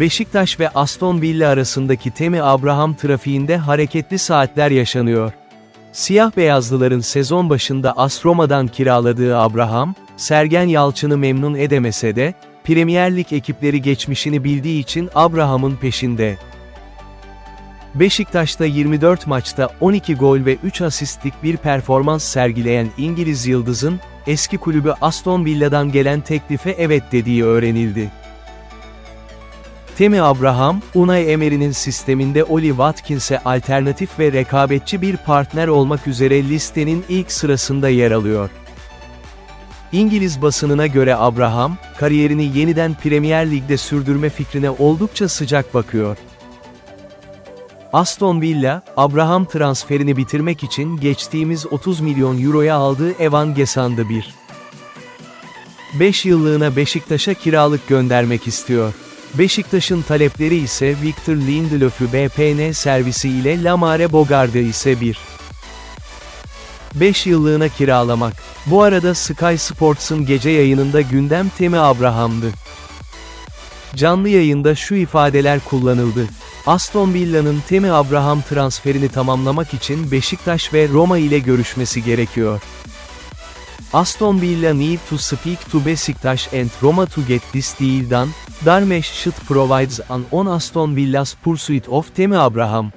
Beşiktaş ve Aston Villa arasındaki Temi Abraham trafiğinde hareketli saatler yaşanıyor. Siyah beyazlıların sezon başında AS kiraladığı Abraham, Sergen Yalçın'ı memnun edemese de, Premier Lig ekipleri geçmişini bildiği için Abraham'ın peşinde. Beşiktaş'ta 24 maçta 12 gol ve 3 asistlik bir performans sergileyen İngiliz Yıldız'ın, eski kulübü Aston Villa'dan gelen teklife evet dediği öğrenildi. Temi Abraham, Unai Emery'nin sisteminde Oli Watkins'e alternatif ve rekabetçi bir partner olmak üzere listenin ilk sırasında yer alıyor. İngiliz basınına göre Abraham, kariyerini yeniden Premier Lig'de sürdürme fikrine oldukça sıcak bakıyor. Aston Villa, Abraham transferini bitirmek için geçtiğimiz 30 milyon euroya aldığı Evan Gesand'ı bir 5 yıllığına Beşiktaş'a kiralık göndermek istiyor. Beşiktaş'ın talepleri ise Victor Lindelöf'ü BPN servisi ile Lamare Bogart'ı ise bir 5 yıllığına kiralamak. Bu arada Sky Sports'un gece yayınında gündem Temi Abraham'dı. Canlı yayında şu ifadeler kullanıldı. Aston Villa'nın Temi Abraham transferini tamamlamak için Beşiktaş ve Roma ile görüşmesi gerekiyor. Aston Villa need to speak to Besiktas and Roma to get this deal done, Darmesh should provides an on Aston Villa's pursuit of Temi Abraham.